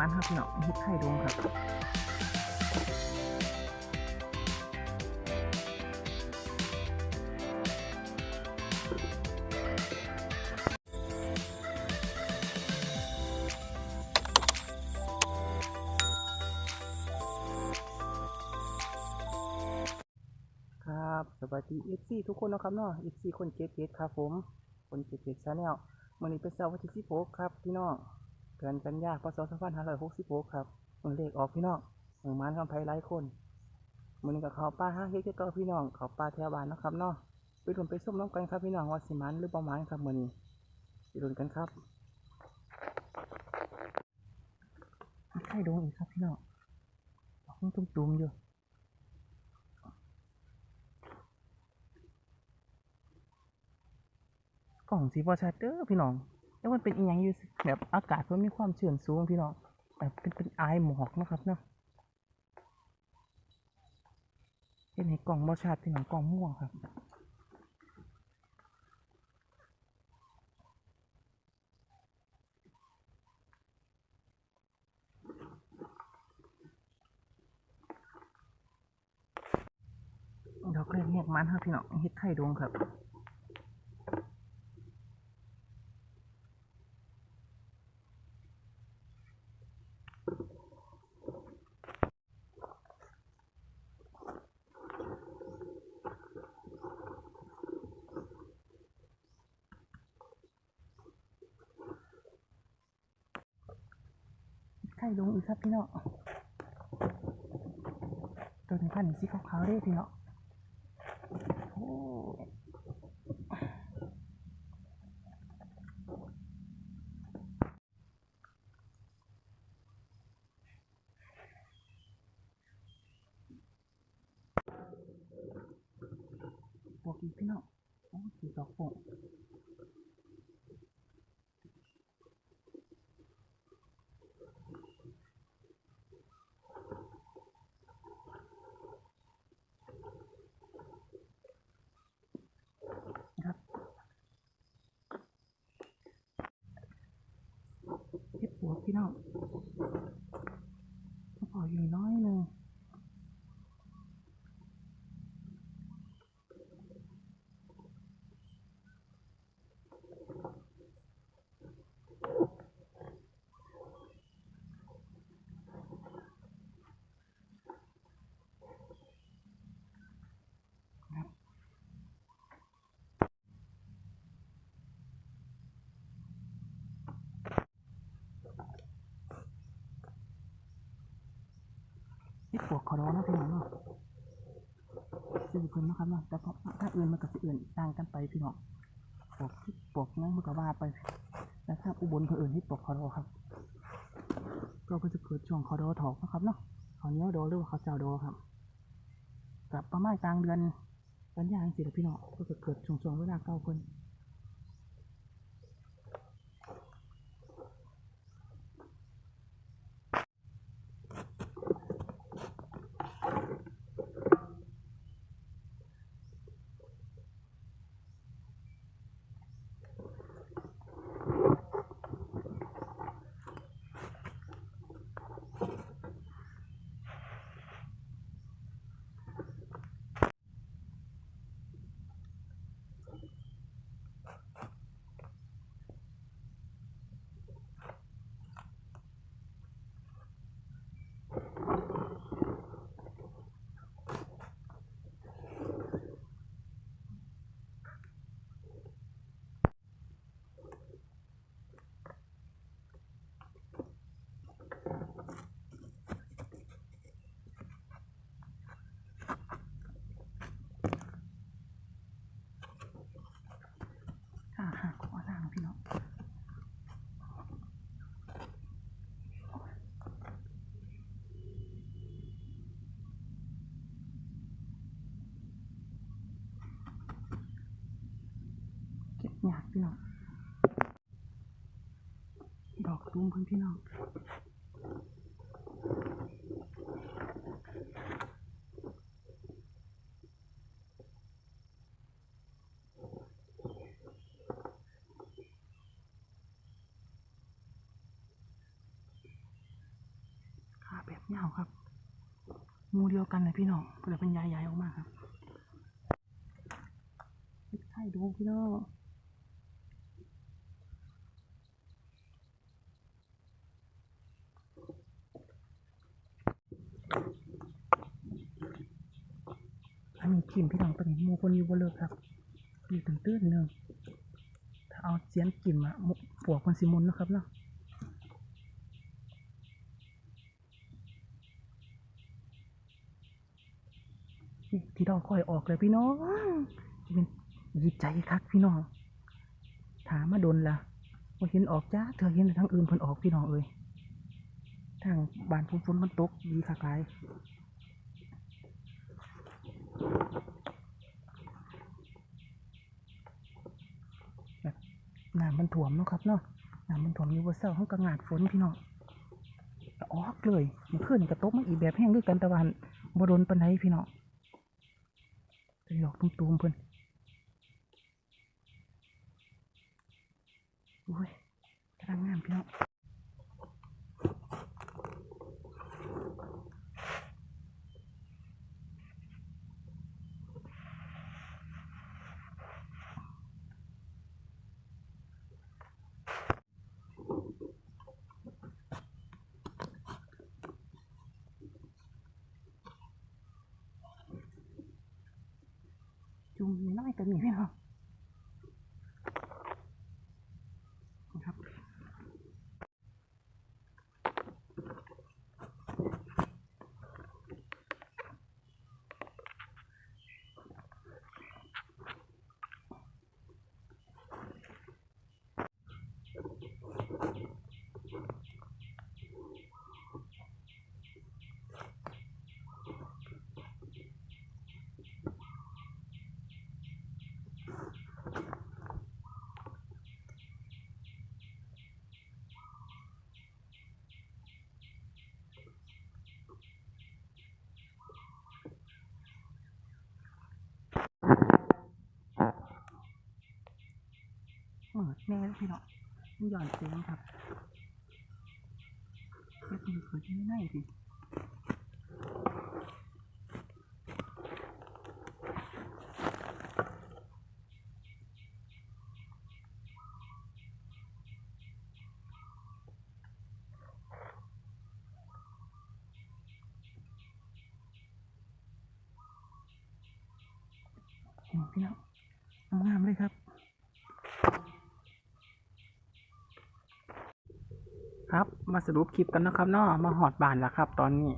มันครับพี่น้องเฮ็ดไข่ดงครับครับสวัสดี FC ทุกคนนะครับเนาะ FC คนเกตเกตครับผม คนเกตเกตชาแนลมื้อนี้เป็นเสาร์วันที่16ครับพี่น้อง เดือนกันยายนพศ2566ครับมื้อเลขออกพี่น้องหมู่มานคำไผหลายคนมื้อนี้ก็เขาป่าห้าเฮ็ดคือเก่าพี่น้องเขาป่าแถวบ้านนะครับเนาะไปรวมไปส้มน้ำกันครับพี่น้องว่าสิมันหรือบ่มันครับมือนี้ไปลุ้นกันครับมีไข่ดวงอีกครับพี่น้องดอกมันตุ้มๆอยู่กล่องสีบอชัดเด้อพี่น้อง แล้วมันเป็นอีหยังอยู่สิแบบอากาศมันมีความชื้นสูงพี่น้องแบบเป็นเป็นไอหมอกนะครับเนาะเห็นในกล่องบอชัดพี่น้องกล่องม่วงครับดอกเล็กแยกมันครับพี่น้องเฮ็ดไข่ดวงครับ ลงอีกครับพี่เนาะตัวนี้พันสีขาวๆเด้พี่เนาะโอ้บวกอีกพี่เนาะโอ้สีดอกโป่งรับเฮ็ดบวก พี่เนาะก็พออยู่น้นง ที่ ปวกคอร้อนนะพี่น้องเนาะซื้อเพิ่นนะครับเนาะแต่พอถ้าอื่นมันก็สิอื่นต่างกันไปพี่น้องปวกที่ปวกนั่งมันก็ว่าไปแต่ถ้าอุบลเพิ่นอื่นที่ปวกคอรอครับ ก็เพิ่นจะเกิดช่วงคอรอถอกนะครับเนาะเขาวเนี้ยโดหรือว่าเขาเจ้าโดครับกับประมาณกลางเดือนกันยายนสิละพี่น้องก็จะเกิดช่วงๆเวลาเก้าคน พี่น้อง ดอกตุ้มเพิ่นพี่น้องยาครับมูเดียวกันเลยพี่น้องเพื่อเป็นยายๆออกมาครับใช่ดูพี่น้องอันนี้ กินพี่น้องตัวนี้หมูคนอยู่บนเลิกครับอยู่ตึงตื้นหนึ่งถ้าเอาเสียนกินมาปวกคนสิมุนนะครับเนาะที่ดอกค่อยออกเลยพี่น้องเป็นหยิบใจคักพี่น้องถามมาดนละว่าเห็นออกจ้าเธอเห็นทั้งอื่นเพิ่นออกพี่น้องเอ้ยทางบานพุ่มฝนมันตกดีคักหลาย น้ำมันถ่วมเนาะครับเนาะน้ำมันถ่วมอยู่บนเสาห้องกระงาดฝนพี่น้องออกเลยมันขึ้นกระตกมันอีกแบบแห้งด้วยกันตะวันบโดนปันไดพี่น้องไปหลอกตุ้มตูมๆเพิ่อนโอ้ยกำลังงามพี่น้อง จุ่มน้อยก็ อดแน่เลยพี่น้องมันหย่อนเสียงครับแล้วคุณเคยที่ไม่ได้สิพี่น้องงามเลยครับ ครับ มาสรุปคลิปกันนะครับเนาะมาหอดบานแล้วครับ ตอนนี้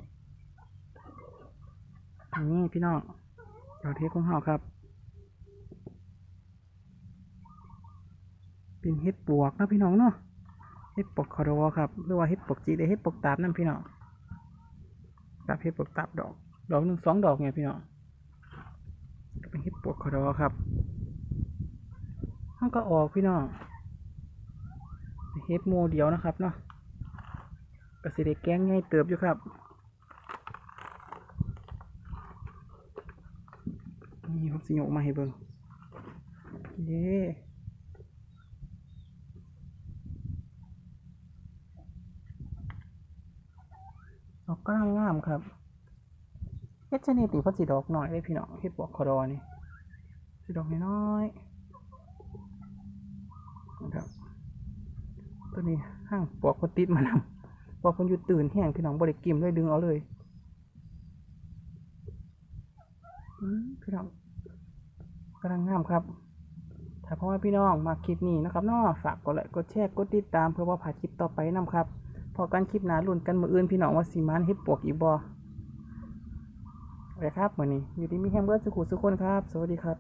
นี่พี่น้องเราเทของเฮาครับ เป็นเห็ดปวกนะพี่น้องเนาะเห็ดปวกคอรอครับหรือว่าเห็ดปวกจีได้เห็ดปวกตาบนั่นพี่น้องกับเห็ดปวกตาบดอก ดอกหนึ่งสองดอกไงพี่น้องเป็นเห็ดปวกคอรอครับมันก็ออกพี่น้องเห็ดโมเดียวนะครับเนาะ ก็สิได้แก้งง่ายเติบอยู่ครับนี่ผมสิยกมาให้เบิ่งเย้ดอกก็งามครับเฮ็ดชนิดนี้เพิ่นสิดอกหน้อยเลยพี่น้องเฮ็ดปวกคอดอนี่สิดอกน้อยๆนะครับตัวนี้ห้างปวกคนติดมานำ พอคนอยู่ตื่นแห้งพี่น้องบริกิมเลยดึงเอาเลยอืมพี่น้องกำลังงามครับ ถ้าพ่อแม่พี่น้องมาคลิปนี้นะครับน้อฝากกดไลค์กดแชร์กดติดตามเพื่อว่าผ่าคลิปต่อไปนํครับพอกันคลิปหนาลุ่นกันมืออื่นพี่น้องว่าสีมันเฮ็ดปวกอีกบ่ไปครับมื้อนี้อยู่ดีมีแฮมเบอร์สุขุสุขคนครับ สวัสดีครับ